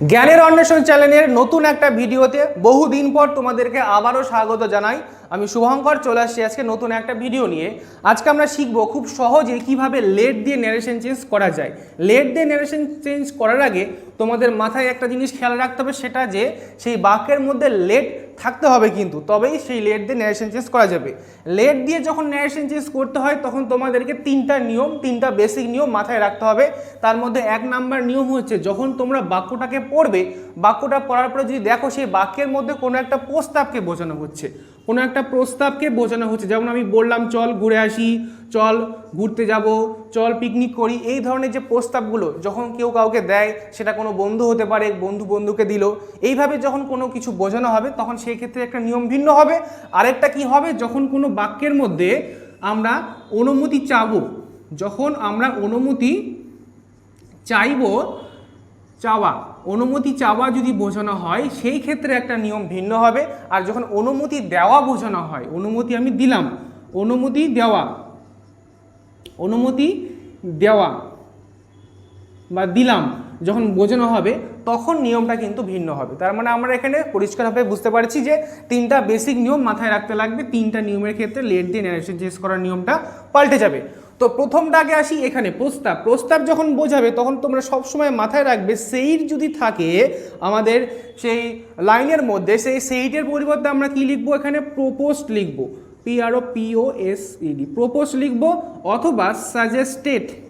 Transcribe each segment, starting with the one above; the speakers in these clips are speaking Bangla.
জ্ঞানের অন্বেষণ চ্যানেলের নতুন একটা ভিডিওতে বহুদিন পর তোমাদেরকে আবারও স্বাগত জানাই। আমি শুভঙ্কর চলে আসছি আজকে নতুন একটা ভিডিও নিয়ে। আজকে আমরা শিখব খুব সহজে কীভাবে লেট দিয়ে ন্যারেশন চেঞ্জ করা যায়। লেট দিয়ে ন্যারেশন চেঞ্জ করার আগে তোমাদের মাথায় একটা জিনিস খেয়াল রাখতে হবে, সেটা যে সেই বাক্যের মধ্যে লেট থাকতে হবে কিন্তু, তবেই সেই লেট দিয়ে ন্যারেশন চেঞ্জ করা যাবে। লেট দিয়ে যখন ন্যারেশন চেঞ্জ করতে হয়, তখন তোমাদেরকে তিনটা নিয়ম, তিনটা বেসিক নিয়ম মাথায় রাখতে হবে। তার মধ্যে এক নাম্বার নিয়ম হচ্ছে, যখন তোমরা বাক্যটাকে পড়বে, বাক্যটা পড়ার পরে যদি দেখো সেই বাক্যের মধ্যে কোনো একটা প্রস্তাবকে বোঝানো হচ্ছে কোনো একটা প্রস্তাবকে বোঝানো হচ্ছে। যেমন আমি বললাম, চল ঘুরে আসি, চল ঘুরতে যাব, চল পিকনিক করি। এই ধরনের যে প্রস্তাবগুলো যখন কেউ কাউকে দেয়, সেটা কোনো বন্ধু হতে পারে, বন্ধু বন্ধুকে দিল। এইভাবে যখন কোনো কিছু বোঝানো হবে, তখন সেই ক্ষেত্রে একটা নিয়ম ভিন্ন হবে। আরেকটা কি হবে? যখন কোনো বাক্যের মধ্যে আমরা অনুমতি চাবো, যখন আমরা অনুমতি চাইব চাওয়া অনুমতি চাওয়া যদি বোঝানো হয়, সেই ক্ষেত্রে একটা নিয়ম ভিন্ন হবে। আর যখন অনুমতি দেওয়া বোঝানো হয়, অনুমতি আমি দিলাম, অনুমতি দেওয়া অনুমতি দেওয়া বা দিলাম যখন বোঝানো হবে, তখন নিয়মটা কিন্তু ভিন্ন হবে। তার মানে আমরা এখানে পরিষ্কারভাবে বুঝতে পারছি যে তিনটা বেসিক নিয়ম মাথায় রাখতে লাগবে। তিনটা নিয়মের ক্ষেত্রে লেট দিয়ে ন্যারেশন চেঞ্জ করার নিয়মটা পাল্টে যাবে। তো প্রথমটা আগে আসি এখানে, প্রস্তাব। প্রস্তাব যখন বোঝাবে, তখন তোমরা সব সময় মাথায় রাখবে, সেইট যদি থাকে, আমাদের সেই লাইনের মধ্যে, সেই সেইটের পরিবর্তে আমরা কি লিখব এখানে? প্রোপোস্ট লিখব। P R O R O P O S E D proposed লিখব অথবা সাজেস্টেড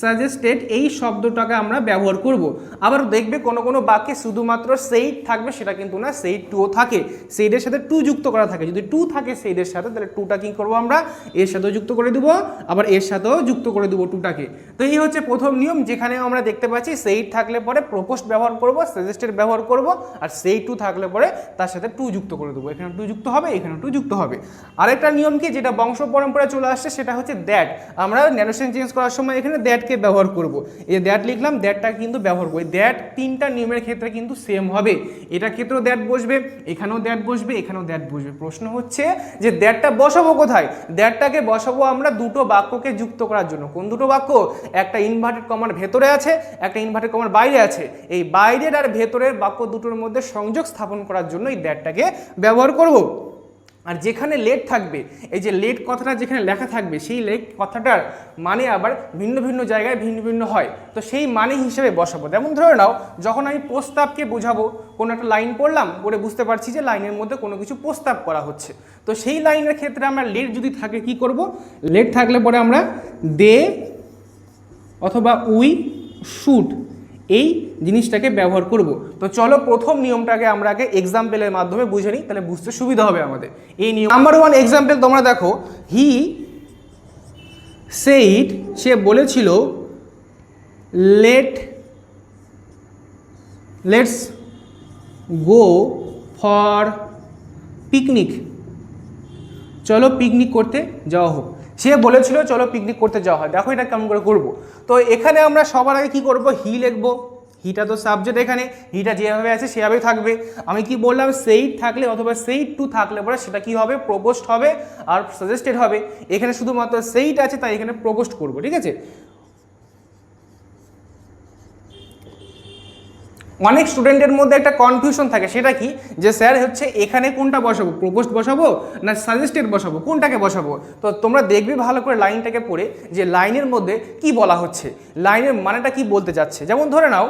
সাজেস্টেড এই শব্দটাকে আমরা ব্যবহার করব। আবার দেখবে কোনো কোনো বাক্যে শুধুমাত্র সেইট থাকবে, সেটা কিন্তু না সেইট টুও থাকে। সেইডের সাথে টু যুক্ত করা থাকে। যদি টু থাকে সেইডের সাথে, তাহলে টুটা কি করব আমরা? এর সাথেও যুক্ত করে দেবো, আবার এর সাথেও যুক্ত করে দেবো টুটাকে তো এই হচ্ছে প্রথম নিয়ম যেখানে আমরা দেখতে পাচ্ছি সেইট থাকলে পরে প্রপোস্ট ব্যবহার করব সাজেস্টেড ব্যবহার করব, আর সেই টু থাকলে পরে তার সাথে টু যুক্ত করে দেবো। এখানে টু যুক্ত হবে এখানে টু যুক্ত হবে। আরেকটা নিয়ম কি, যেটা বংশ পরম্পরায় চলে আসছে, সেটা হচ্ছে দ্যাট আমরা ন্যারেশন চেঞ্জ করার সময় এখানে দ্যাটকে ব্যবহার করব? এই দ্যাট লিখলাম দ্যাটটা কিন্তু ব্যবহার করি দ্যাট তিনটা নিয়মের ক্ষেত্রে কিন্তু সেম হবে। এটা ক্ষেত্রেও দ্যাট বসবে, এখানেও দ্যাট বসবে, এখানেও দ্যাট বসবে। প্রশ্ন হচ্ছে যে দ্যাটটা বসাবো কোথায়? দ্যাটটাকে বসাবো আমরা দুটো বাক্যকে যুক্ত করার জন্য। কোন দুটো বাক্য? একটা ইনভার্টেড কমার ভেতরে আছে, একটা ইনভার্টেড কমার বাইরে আছে। এই বাইরের আর ভেতরের বাক্য দুটোর মধ্যে সংযোগ স্থাপন করার জন্য এই দ্যাটটাকে ব্যবহার করব। আর যেখানে লেট থাকবে, এই যে লেট কথাটা যেখানে লেখা থাকবে, সেই লেট কথাটার মানে আবার ভিন্ন ভিন্ন জায়গায় ভিন্ন ভিন্ন হয়। তো সেই মানে হিসেবে বসাবো। যেমন ধরে নাও, যখন আমি প্রস্তাবকে বোঝাবো, কোনো একটা লাইন পড়লাম, পড়ে বুঝতে পারছি যে লাইনের মধ্যে কোনো কিছু প্রস্তাব করা হচ্ছে। তো সেই লাইনের ক্ষেত্রে আমরা লেট যদি থাকে, কি করব? লেট থাকলে পরে আমরা দে অথবা উই শুট এই জিনিসটাকে ব্যবহার করব। তো চলো প্রথম নিয়মটাকে আমরা আগে এক্সাম্পলের মাধ্যমে বুঝে নিই, তাহলে বুঝতে সুবিধা হবে আমাদের। এই নিয়ম নাম্বার ওয়ান এক্সাম্পল তোমরা দেখো হি সেইট সে বলেছিল let let's go for picnic চলো পিকনিক করতে যাওয়া হোক। সে বলেছিল, চলো পিকনিক করতে যাওয়া হয়। দেখো এটা কেমন করে করব। তো এখানে আমরা সবার আগে কী করব? হি লিখব। হিটা তো সাবজেক্ট এখানে। হিটা যেভাবে আছে সেভাবেই থাকবে। আমি কি বললাম? সেইট থাকলে অথবা সেইট টু থাকলে পরে সেটা কি হবে? প্রপোস্ট হবে আর সাজেস্টেড হবে। এখানে শুধুমাত্র সেইট আছে, তাই এখানে প্রপোস্ট করব, ঠিক আছে? অনেক স্টুডেন্টের মধ্যে একটা কনফিউশন থাকে। সেটা কি? যে স্যার হচ্ছে এখানে কোনটা বসাবো? প্রপোস্ট বসাবো না সাজেস্টেড বসাবো? কোনটাকে বসাবো? তো তোমরা দেখবে ভালো করে লাইনটাকে পড়ে যে লাইনের মধ্যে কি বলা হচ্ছে, লাইনের মানেটা কি বলতে যাচ্ছে? যেমন ধরে নাও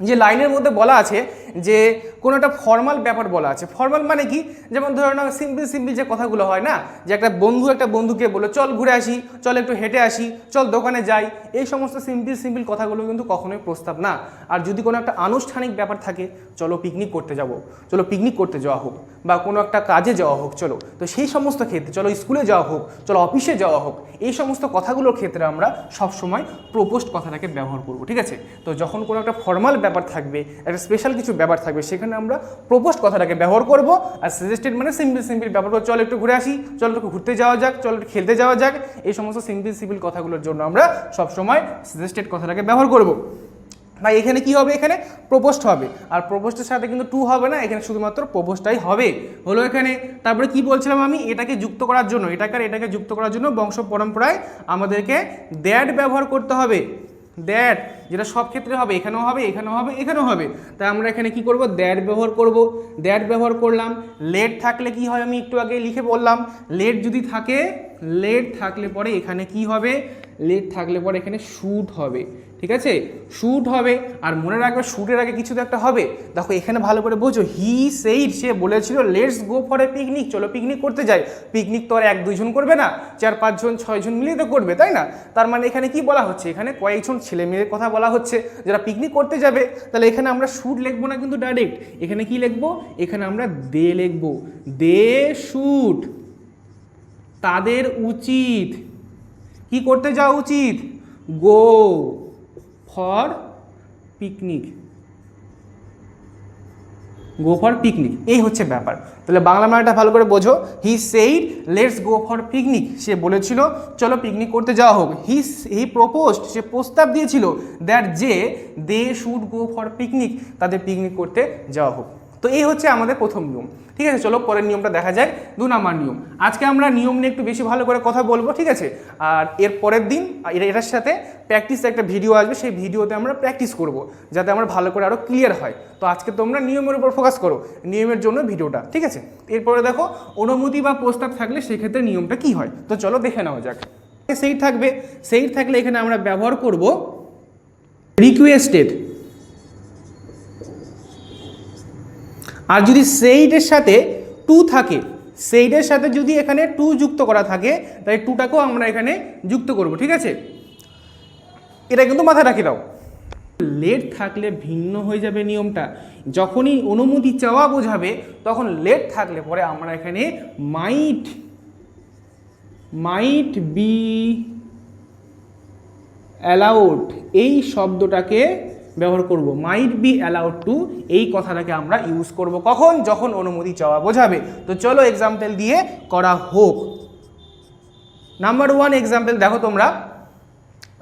যে লাইনের মধ্যে বলা আছে যে কোনো একটা ফর্মাল ব্যাপার বলা আছে। ফর্মাল মানে কি? যেমন ধরে নাও সিম্পল সিম্পল যে কথাগুলো হয় না? যে একটা বন্ধু একটা বন্ধুকে বলো চল ঘুরে আসি, চল একটু হেঁটে আসি, চল দোকানে যাই। এই সমস্ত সিম্পল সিম্পল কথাগুলো কিন্তু কখনোই প্রস্তাব না। আর যদি কোনো একটা আনুষ্ঠানিক ব্যাপার থাকে, চলো পিকনিক করতে যাব, চলো পিকনিক করতে যাওয়া হোক, বা কোনো একটা কাজে যাওয়া হোক, চলো। তো সেই সমস্ত ক্ষেত্রে, চলো স্কুলে যাওয়া হোক, চলো অফিসে যাওয়া হোক, এই সমস্ত কথাগুলোর ক্ষেত্রে আমরা সবসময় প্রপোস্ট কথাটাকে ব্যবহার করব, ঠিক আছে? তো যখন কোনো একটা ফর্মাল ব্যাপার থাকবে, একটা স্পেশাল কিছু ব্যাপার থাকবে, সেখানে আমরা প্রপোস্ট কথাটাকে ব্যবহার করব। আর সাজেস্টেড মানে সিম্পল সিম্পল ব্যবহার করে চল একটু ঘুরে আসি, চল একটু ঘুরতে যাওয়া যাক, চল একটু খেলতে যাওয়া যাক। এই সমস্ত সিম্পল সিম্পল কথাগুলোর জন্য আমরা সবসময় সাজেস্টেড কথাটাকে ব্যবহার করব। ভাই, এখানে কি হবে? এখানে প্রপোস্ট হবে। আর প্রপোস্টের সাথে কিন্তু টু হবে না, এখানে শুধুমাত্র প্রপোস্টটাই হবে। হলো এখানে, তারপরে কি বলছিলাম আমি? এটাকে যুক্ত করার জন্য, এটাকে এটাকে যুক্ত করার জন্য বংশ পরম্পরায় আমাদেরকে দ্যাট ব্যবহার করতে হবে। দ্যাট যেটা সব ক্ষেত্রে হবে, এখানেও হবে এখানেও হবে এখানেও হবে। তাই আমরা এখানে কি করব? দ্যাট ব্যবহার করব। দ্যাট ব্যবহার করলাম। লেট থাকলে কি হয়? আমি একটু আগে লিখে বললাম। লেট যদি থাকে লেট থাকলে পরে এখানে কি হবে? লেট থাকলে পরে এখানে শুট হবে। ঠিক আছে? শুট হবে। আর মনে রাখবে শুটের আগে কিছু তো একটা হবে। দেখো, এখানে ভালো করে বোঝো হি সেইড সে বলেছিল let's go for a picnic চলো পিকনিক করতে যাই। পিকনিক তো আর এক দুইজন করবে না, চার পাঁচজন ছয়জন মিলিয়ে তো করবে, তাই না? তার মানে এখানে কি বলা হচ্ছে? এখানে কয়েকজন ছেলে মেয়ের কথা বলা হচ্ছে। যারা পিকনিক করতে যাবে, তাহলে এখানে আমরা শুট লিখব না কিন্তু ডাইরেক্ট এখানে কি লিখব? এখানে আমরা দে লিখব। দে শুট তাদের উচিত। কি করতে যাওয়া উচিত? Go for picnic go for picnic এই হচ্ছে ব্যাপার। তাহলে বাংলা মানেটা ভালো করে বোঝো। He said let's go for picnic সে বলেছিল, চলো পিকনিক করতে যাওয়া হোক। হি হি প্রপোজড সে প্রস্তাব দিয়েছিল দ্যাট যে they should go for picnic তাদের পিকনিক করতে যাওয়া হোক। তো এই হচ্ছে আমাদের প্রথম নিয়ম। ঠিক আছে, চলো পরের নিয়মটা দেখা যায় দু নাম্বার নিয়ম। আজকে আমরা নিয়ম নিয়ে একটু বেশি ভালো করে কথা বলব, ঠিক আছে? আর এর পরের দিন এটার সাথে প্র্যাকটিস একটা ভিডিও আসবে, সেই ভিডিওতে আমরা প্র্যাকটিস করব, যাতে আমরা ভালো করে আরও ক্লিয়ার হয়। তো আজকে তোমরা নিয়মের উপর ফোকাস করো, নিয়মের জন্য ভিডিওটা ঠিক আছে? এরপরে দেখো, অনুমতি বা প্রস্তাব থাকলে সেক্ষেত্রে নিয়মটা কি হয়? তো চলো দেখে নেওয়া যাক। সেইট থাকবে সেইট থাকলে এখানে আমরা ব্যবহার করব রিকোয়েস্টেড আর যদি সেইটের সাথে টু থাকে, সেইটের সাথে যদি এখানে টু যুক্ত করা থাকে তাই টুটাকেও আমরা এখানে যুক্ত করব, ঠিক আছে? এটা কিন্তু মাথায় রাখি দাও। লেট থাকলে ভিন্ন হয়ে যাবে নিয়মটা। যখনই অনুমতি চাওয়া বোঝাবে, তখন লেট থাকলে পরে আমরা এখানে মাইট মাইট বি অ্যালাউড এই শব্দটাকে ব্যবহার করব। মাইট বি অ্যালাউড টু এই কথাটাকে আমরা ইউজ করব কখন? যখন অনুমতি চাওয়া বোঝাবে। তো চলো এক্সাম্পল দিয়ে করা হোক। নাম্বার ওয়ান এক্সাম্পল দেখো তোমরা।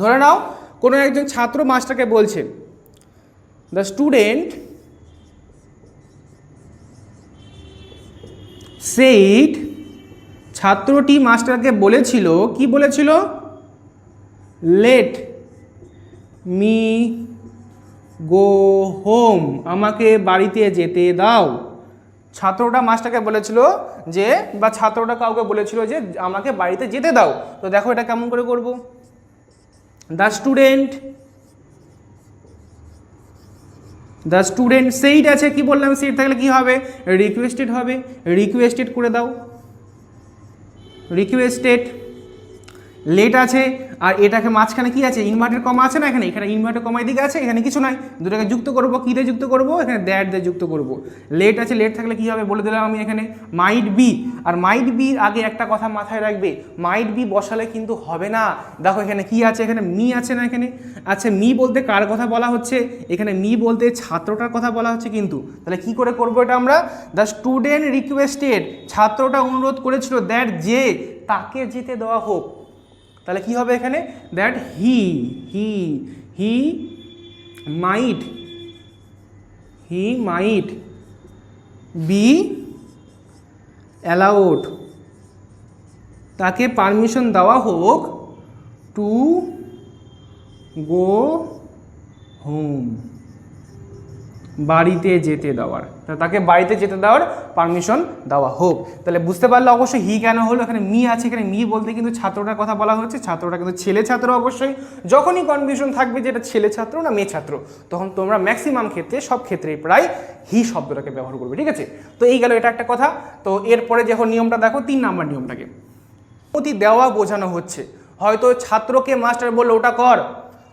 ধরে নাও, কোনো একজন ছাত্র মাস্টারকে বলছে দ্য স্টুডেন্ট সেইট ছাত্রটি মাস্টারকে বলেছিল, কি বলেছিল? লেট মি গো হোম, আমাকে বাড়িতে যেতে দাও। ছাত্রটা মাস্টারকে বলেছিল যে, বা ছাত্রটা কাউকে বলেছিল যে, আমাকে বাড়িতে যেতে দাও। তো দেখো এটা কেমন করে করব? দ্য স্টুডেন্ট দ্য স্টুডেন্ট সেইট আছে, কি বললাম সেইট থাকলে কি হবে? রিকোয়েস্টেড হবে। রিকোয়েস্টেড করে দাও। রিকোয়েস্টেড লেট আছে, আর এটাকে মাঝখানে কি আছে? ইনভার্টার কমা আছে না এখানে? এখানে ইনভার্টার কমা এদিকে আছে, এখানে কিছু নাই। দুটাকে যুক্ত করব কী দিয়ে যুক্ত করব? এখানে দ্যাট দিয়ে যুক্ত করব। লেট আছে, লেট থাকলে কী হবে বলে দিলাম আমি এখানে? মাইট বি আর মাইট বির আগে একটা কথা মাথায় রাখবে মাইট বি বসালে কিন্তু হবে না। দেখো এখানে কি আছে, এখানে মি আছে না এখানে? আচ্ছা মি বলতে কার কথা বলা হচ্ছে? এখানে মি বলতে ছাত্রটার কথা বলা হচ্ছে কিন্তু। তাহলে কি করে করব এটা আমরা? দ্য স্টুডেন্ট রিকোয়েস্টেড ছাত্রটা অনুরোধ করেছিল দ্যাট যে তাকে যেতে দেওয়া হোক। তাহলে কি হবে এখানে? That he he he might he might be allowed তাকে পারমিশন দেওয়া হোক টু গো হোম বাড়িতে যেতে দেওয়ার। তাকে বাড়িতে যেতে দেওয়ার পারমিশন দেওয়া হোক। তাহলে বুঝতে পারলে অবশ্যই হি কেন হলো? এখানে মি আছে, এখানে মি বলতে কিন্তু ছাত্রটার কথা বলা হচ্ছে। ছাত্রটা কিন্তু ছেলে ছাত্র অবশ্যই। যখনই কনফিউশন থাকবে যে এটা ছেলে ছাত্র না মেয়ে ছাত্র, তখন তোমরা ম্যাক্সিমাম ক্ষেত্রে, সব ক্ষেত্রেই প্রায় হি শব্দটাকে ব্যবহার করবে, ঠিক আছে? তো এই গেল এটা একটা কথা। তো এরপরে যখন নিয়মটা, দেখো তিন নাম্বার নিয়মটাকে। অনুমতি দেওয়া বোঝানো হচ্ছে। হয়তো ছাত্রকে মাস্টার বলল, ওটা কর।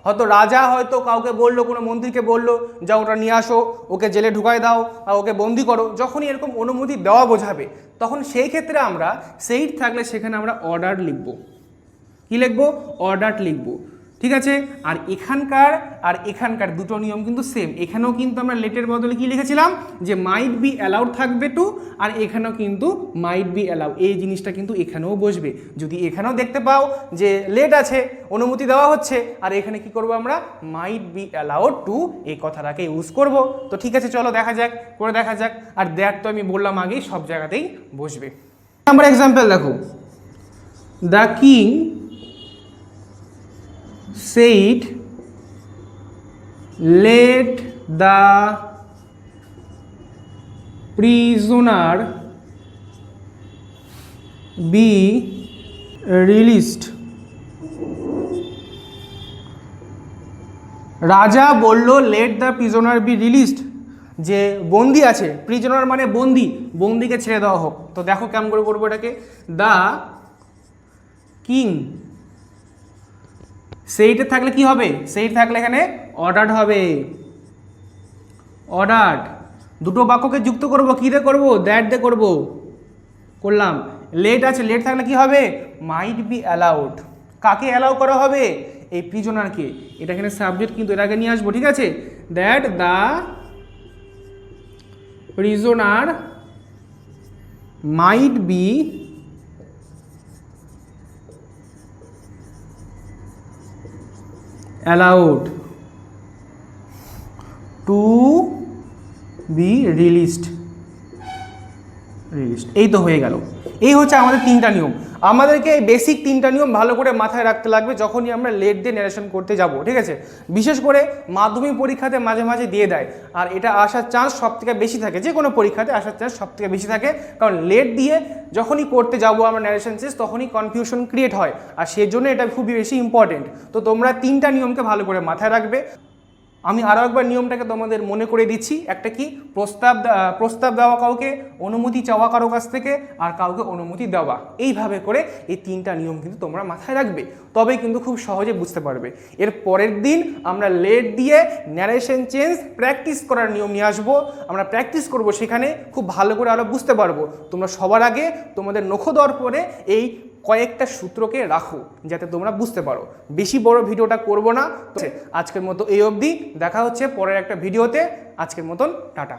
হয়তো রাজা হয়তো কাউকে বলল, কোনো মন্ত্রীকে বলল যা ওটা নিয়ে আসো, ওকে জেলে ঢুকায় দাও বা ওকে বন্দি করো। যখনই এরকম অনুমতি দেওয়া বোঝাবে, তখন সেই ক্ষেত্রে আমরা সেইট থাকলে সেখানে আমরা অর্ডার লিখব। কি লিখব? অর্ডার লিখব। ঠিক আছে? আর এখানকার আর এখানকার দুটো নিয়ম কিন্তু সেম এখানেও কিন্তু আমরা লেটের বদলে কি লিখেছিলাম? যে মাইট বি অ্যালাউড থাকবে টু আর এখানেও কিন্তু মাইট বি অ্যালাউ এই জিনিসটা কিন্তু এখানেও বসবে। যদি এখানেও দেখতে পাও যে লেট আছে, অনুমতি দেওয়া হচ্ছে, আর এখানে কি করব আমরা? মাইট বি অ্যালাউড টু এই কথাটাকে ইউজ করব। তো ঠিক আছে, চলো দেখা যাক, করে দেখা যাক। আর দ্যাট তো আমি বললাম আগেই, সব জায়গাতেই বসবে। নাম্বার এক্সাম্পল দেখো। The king said let the prisoner be released রাজা বলল let the prisoner be released যে বন্দি আছে প্রিজনার মানে বন্দি, বন্দিকে ছেড়ে দেওয়া হোক। তো দেখো কেমন করে করব এটাকে। দ্য কিং সেইটা থাকলে কি হবে? সেইট থাকলে এখানে অর্ডার হবে। অর্ডার দুটো বাক্যকে যুক্ত করব কী দিয়ে করব? দ্যাট দিয়ে করব। করলাম। লেট আছে লেট থাকলে কি হবে? মাইট বি অ্যালাউড কাকে অ্যালাউ করা হবে? এই প্রিজনারকে এটা এখানে সাবজেক্ট কিন্তু আগে নিয়ে আসব, ঠিক আছে? That the prisoner might be allowed to be released released এই তো হয়ে গেল এই হচ্ছে আমাদের তিনটা নিয়ম। আমাদেরকে এই বেসিক তিনটা নিয়ম ভালো করে মাথায় রাখতে লাগবে যখনই আমরা লেট দিয়ে ন্যারেশন করতে যাব, ঠিক আছে? বিশেষ করে মাধ্যমিক পরীক্ষাতে মাঝে মাঝে দিয়ে দেয়। আর এটা আসার চান্স সব থেকে বেশি থাকে, যে কোনো পরীক্ষাতে আসার চান্স সব থেকে বেশি থাকে। কারণ লেট দিয়ে যখনই করতে যাব আমরা ন্যারেশন চেস তখনই কনফিউশন ক্রিয়েট হয়। আর সেজন্য এটা খুবই বেশি ইম্পর্টেন্ট তো তোমরা তিনটা নিয়মকে ভালো করে মাথায় রাখবে। আমি আরও একবার নিয়মটাকে তোমাদের মনে করে দিচ্ছি। একটা কি? প্রস্তাব প্রস্তাব দেওয়া কাউকে, অনুমতি চাওয়া কারও কাছ থেকে, আর কাউকে অনুমতি দেওয়া। এইভাবে করে এই তিনটা নিয়ম কিন্তু তোমরা মাথায় রাখবে। তবে কিন্তু খুব সহজে বুঝতে পারবে। এর পরের দিন আমরা লেট দিয়ে ন্যারেশন চেঞ্জ প্র্যাকটিস করার নিয়ম নিয়ে আসব। আমরা প্র্যাকটিস করব সেখানে, খুব ভালো করে আরও বুঝতে পারব। তোমরা সবার আগে তোমাদের নখদর্পণে এই কয়েকটা সূত্রকে রাখো যাতে তোমরা বুঝতে পারো। বেশি বড় ভিডিওটা করব না। আজকের মতো এই অবধি। দেখা হচ্ছে পরের একটা ভিডিওতে। আজকের মতন, টাটা।